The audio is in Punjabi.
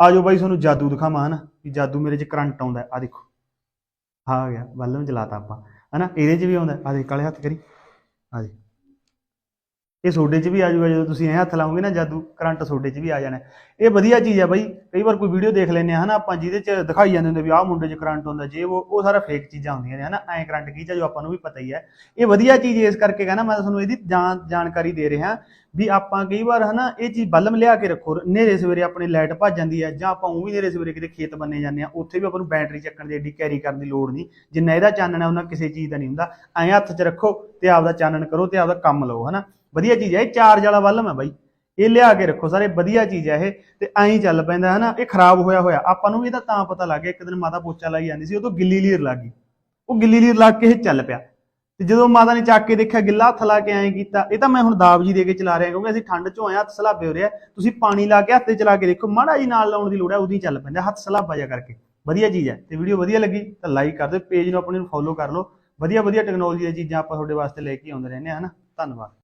ਆਜੋ ਬਾਈ ਤੁਹਾਨੂੰ ਜਾਦੂ ਦਿਖਾਵਾਂ, ਹਨਾ? ਵੀ ਜਾਦੂ ਮੇਰੇ 'ਚ ਕਰੰਟ ਆਉਂਦਾ ਆ ਦੇਖੋ। ਹਾਂ ਆ ਗਿਆ ਬੱਲਮ ਜਲਾਤਾ ਆਪਾਂ, ਹਨਾ? ਇਹਦੇ 'ਚ ਵੀ ਆਉਂਦਾ ਆ ਦੇਖ, ਕਾਲੇ ਹੱਥ ਕਰੀ। ਆ ਦੇ ਇਹ ਸੋਡੇ 'ਚ ਵੀ ਆ ਜਾਊਗਾ ਜਦੋਂ ਤੁਸੀਂ ਇਹ ਹੱਥ ਲਾਓਗੇ ਨਾ ਜਾਦੂ, ਕਰੰਟ ਸੋਡੇ 'ਚ ਵੀ ਆ ਜਾਣਾ ਇਹ ਵਧੀਆ ਚੀਜ਼ ਆ ਬਾਈ। ਕਈ ਵਾਰ ਕੋਈ ਵੀਡੀਓ ਦੇਖ ਲੈਂਦੇ ਆ, ਹਨਾ? ਆਪਾਂ ਜਿਹਦੇ 'ਚ ਦਿਖਾਈ ਜਾਂਦੇ ਹੁੰਦੇ ਵੀ ਆਹ ਮੁੰਡੇ 'ਚ ਕਰੰਟ ਹੁੰਦਾ ਜੇ ਉਹ ਉਹ ਸਾਰਾ ਫੇਕ ਚੀਜ਼ਾਂ ਹੁੰਦੀਆਂ ਨੇ, ਹਨਾ? ਐਂ ਕਰੰਟ ਕੀ ਚਾ ਜੋ ਆਪਾਂ ਨੂੰ ਵੀ ਪਤਾ ਹੀ ਹੈ। ਇਹ ਵਧੀਆ ਚੀਜ਼ ਇਸ ਕਰਕੇ ਕਹਿੰਦਾ, ਮੈਂ ਤੁਹਾਨੂੰ ਇਹਦੀ ਜਾਣ, ਜਾਣਕਾਰੀ ਦੇ ਰਿਹਾ। ਵੀ ਆਪਾਂ ਕਈ ਵਾਰ ਹਨਾ ਇਹ ਚੀਜ਼ ਬਲਮ ਲਿਆ ਕੇ ਰੱਖੋ, ਨੇਰੇ ਸਵੇਰੇ ਆਪਣੇ ਲਾਈਟ ਭੱਜ ਜਾਂਦੀ ਹੈ ਜਾਂ ਆਪਾਂ ਉਹ ਵੀ ਨੇਰੇ ਸਵੇਰੇ ਕਿਤੇ ਖੇਤ ਬੰਨੇ ਜਾਂਦੇ ਆ ਉੱਥੇ ਵੀ ਆਪਾਂ ਨੂੰ ਬੈਟਰੀ ਚੱਕਣ ਦੀ ਏਡੀ ਕੈਰੀ ਕਰਨ ਦੀ ਲੋੜ ਨਹੀਂ। ਜਿੰਨਾ ਇਹਦਾ ਚਾਨਣ ਹੈ ਉਹਨਾਂ ਕਿਸੇ ਚੀਜ਼ ਦਾ ਨਹੀਂ ਹੁੰਦਾ। ਐਂ ਹੱਥ 'ਚ ਰੱਖੋ ਤੇ ਆਪਦਾ ਚਾਨਣ ਕਰੋ ਤੇ ਆਪਦਾ ਕੰਮ ਲਓ, ਹਨਾ। ਵਧੀਆ ਚੀਜ਼ ਹੈ, ਇਹ ਚਾਰਜ ਵਾਲਾ ਬਲਮ ਹੈ ਬਾਈ। ਇਹ ਲਿਆ ਕੇ ਰੱਖੋ, ਸਾਰੇ ਵਧੀਆ ਚੀਜ਼ ਹੈ ਇਹ ਤੇ ਐਂ ਹੀ ਚੱਲ ਪੈਂਦਾ, ਹਨਾ। ਇਹ ਖਰਾਬ ਹੋਇਆ ਹੋਇਆ, ਆਪਾਂ ਨੂੰ ਵੀ ਇਹਦਾ ਤਾਂ ਪਤਾ ਲੱਗ ਗਿਆ, ਇੱਕ ਦਿਨ ਮਾਤਾ ਪੋਚਾ ਲਾਈ ਜਾਂਦੀ ਸੀ ਉਹ ਤੋਂ ਗਿੱਲੀ ਲੀਰ ਲੱਗ ਗਈ। ਉਹ ਗਿੱਲੀ ਲੀਰ ਲੱਗ ਕੇ ਇਹ ਚੱਲ ਪਿਆ। ਤੇ ਜਦੋਂ ਮਾਤਾ ਨੇ ਚੱਕ ਕੇ ਦੇਖਿਆ ਗਿੱਲਾ ਹੱਥ ਲਾ ਕੇ ਐਂ ਕੀਤਾ, ਇਹ ਤਾਂ ਮੈਂ ਹੁਣ ਦਾਬ ਜੀ ਦੇ ਕੇ ਚਲਾ ਰਿਹਾ ਕਿਉਂਕਿ ਅਸੀਂ ਠੰਡ ਚੋਂ ਆਏ ਹੱਥ ਸਲਾਬੇ ਹੋ ਰਿਹਾ ਤੁਸੀਂ ਪਾਣੀ ਲਾ ਕੇ ਹੱਥ ਤੇ ਚਲਾ ਕੇ ਦੇਖੋ, ਮਾੜਾ ਜੀ ਨਾਲ ਲਾਉਣ ਦੀ ਲੋੜ ਹੈ ਉਦੋਂ ਹੀ ਚੱਲ ਪੈਂਦਾ, ਹੱਥ ਸਲਾਬਾ ਜਾ ਕਰਕੇ। ਵਧੀਆ ਚੀਜ਼ ਹੈ, ਤੇ ਵੀਡੀਓ ਵਧੀਆ ਲੱਗੀ ਤਾਂ ਲਾਈਕ ਕਰ ਦਿਓ ਪੇਜ ਨੂੰ ਆਪਣੇ ਨੂੰ ਫੋਲੋ ਕਰ ਲਓ। ਵਧੀਆ ਵਧੀਆ ਟੈਕਨੋਲੋਜੀ ਦੀਆਂ ਚੀਜ਼ਾਂ ਆਪਾਂ ਤੁਹਾਡੇ ਵਾਸਤੇ ਲੈ ਕੇ ਆਉਂਦੇ ਰਹਿੰਦੇ ਹਾਂ, ਹਨਾ? ਧੰਨਵਾਦ।